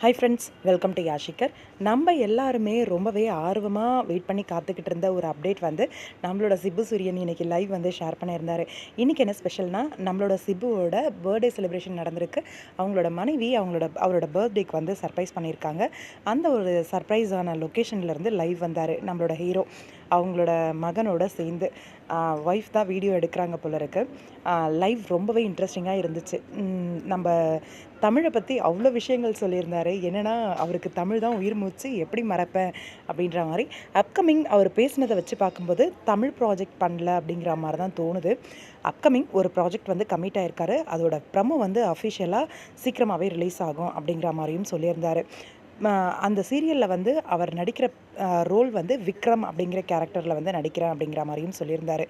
Hi friends welcome to யாஷிகர் நம்ம எல்லாருமே ரொம்பவே ஆர்வமாக வெயிட் பண்ணி காத்துக்கிட்டு இருந்த ஒரு அப்டேட் வந்து நம்மளோட சிப்பு சூரியன் இன்றைக்கி லைவ் வந்து ஷேர் பண்ணியிருந்தார். இன்றைக்கி என்ன ஸ்பெஷல்னா நம்மளோட சிபுவோட பர்த்டே செலிப்ரேஷன் நடந்திருக்கு. அவங்களோட மனைவி அவங்களோட அவரோட பர்த்டேக்கு வந்து சர்ப்ரைஸ் பண்ணியிருக்காங்க. அந்த ஒரு சர்ப்ரைஸான லொக்கேஷன்லேருந்து லைவ் வந்தார் நம்மளோட ஹீரோ அவங்களோட மகனோட சேர்ந்து. ஒய்ஃப் தான் வீடியோ எடுக்கிறாங்க போல இருக்கு. லைவ் ரொம்பவே இன்ட்ரெஸ்டிங்காக இருந்துச்சு. நம்ம தமிழை பற்றி அவ்வளோ விஷயங்கள் சொல்லியிருந்தாரு. என்னென்னா அவருக்கு தமிழ் தான் உயிர் மூச்சு எப்படி மறப்பேன் அப்படின்ற மாதிரி. அப்கமிங் அவர் பேசினதை வச்சு பார்க்கும்போது தமிழ் ப்ராஜெக்ட் பண்ணல அப்படிங்கிற மாதிரி தான் தோணுது. அப்கமிங் ஒரு ப்ராஜெக்ட் வந்து கமிட் ஆயிருக்காரு. அதோட ப்ரமோ வந்து அஃபிஷியலாக சீக்கிரமாகவே ரிலீஸ் ஆகும் அப்படிங்கிற மாதிரியும் சொல்லியிருந்தார். அந்த சீரியலில் வந்து அவர் நடிக்கிற ரோல் வந்து விக்ரம் அப்படிங்கிற கேரக்டரில் வந்து நடிக்கிறேன் அப்படிங்கிற மாதிரியும் சொல்லியிருந்தார்.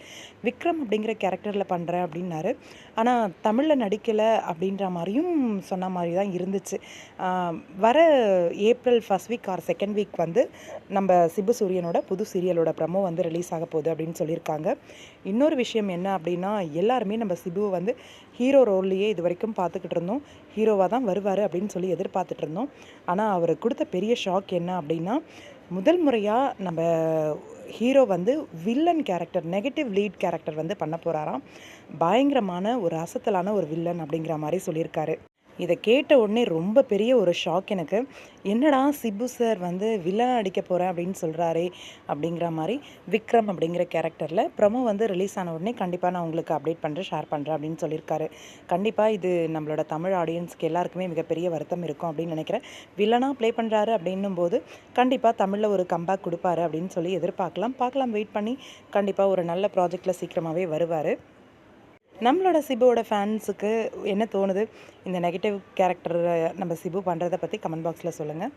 விக்ரம் அப்படிங்கிற கேரக்டரில் பண்ணுறேன் அப்படின்னாரு. ஆனால் தமிழில் நடிக்கலை அப்படின்ற மாதிரியும் சொன்ன மாதிரி தான் இருந்துச்சு. வர April first week or second week வந்து நம்ம சிபு சூரியனோட புது சீரியலோட ப்ரமோ வந்து ரிலீஸ் ஆக போகுது அப்படின்னு சொல்லியிருக்காங்க. இன்னொரு விஷயம் என்ன அப்படின்னா எல்லாருமே நம்ம சிபுவை வந்து ஹீரோ ரோல்லையே இது வரைக்கும் பார்த்துக்கிட்டு இருந்தோம். ஹீரோவாக தான் வருவார் அப்படின்னு சொல்லி எதிர்பார்த்துட்டு இருந்தோம். ஆனால் அவர் கொடுத்த பெரிய ஷாக் என்ன அப்படின்னா முதல் முறையாக நம்ம ஹீரோ வந்து villain character negative lead character வந்து பண்ண போகிறாராம் பயங்கரமான ஒரு அசத்தலான ஒரு வில்லன் அப்படிங்கிற மாதிரி சொல்லியிருக்காரு. இதை கேட்ட உடனே ரொம்ப பெரிய ஒரு ஷாக் எனக்கு. என்னடா சிபு சார் வந்து வில்லன் அடிக்க போகிறேன் அப்படின்னு சொல்கிறாரே அப்படிங்கிற மாதிரி விக்ரம் அப்படிங்கிற கேரக்டரில் ப்ரமோ வந்து ரிலீஸ் ஆன உடனே கண்டிப்பாக நான் உங்களுக்கு அப்டேட் பண்ணுறேன் ஷேர் பண்ணுறேன் அப்படின்னு சொல்லியிருக்காரு. கண்டிப்பாக இது நம்மளோட தமிழ் ஆடியன்ஸ்க்கு எல்லாருக்குமே மிகப்பெரிய வருத்தம் இருக்கும் அப்படின்னு நினைக்கிறேன். வில்லனாக ப்ளே பண்ணுறாரு அப்படின்னும் போது கண்டிப்பாக தமிழில் ஒரு கம்பேக் கொடுப்பாரு அப்படின்னு சொல்லி எதிர்பார்க்கலாம். பார்க்கலாம் வெயிட் பண்ணி கண்டிப்பாக ஒரு நல்ல ப்ராஜெக்டில் சீக்கிரமாகவே வருவார். நம்மளோட சிபுவோட ஃபேன்ஸுக்கு என்ன தோணுது? இந்த நெகட்டிவ் கேரக்டர் நம்ம சிபு பண்ணுறதை பற்றி கமெண்ட் பாக்ஸில் சொல்லுங்கள்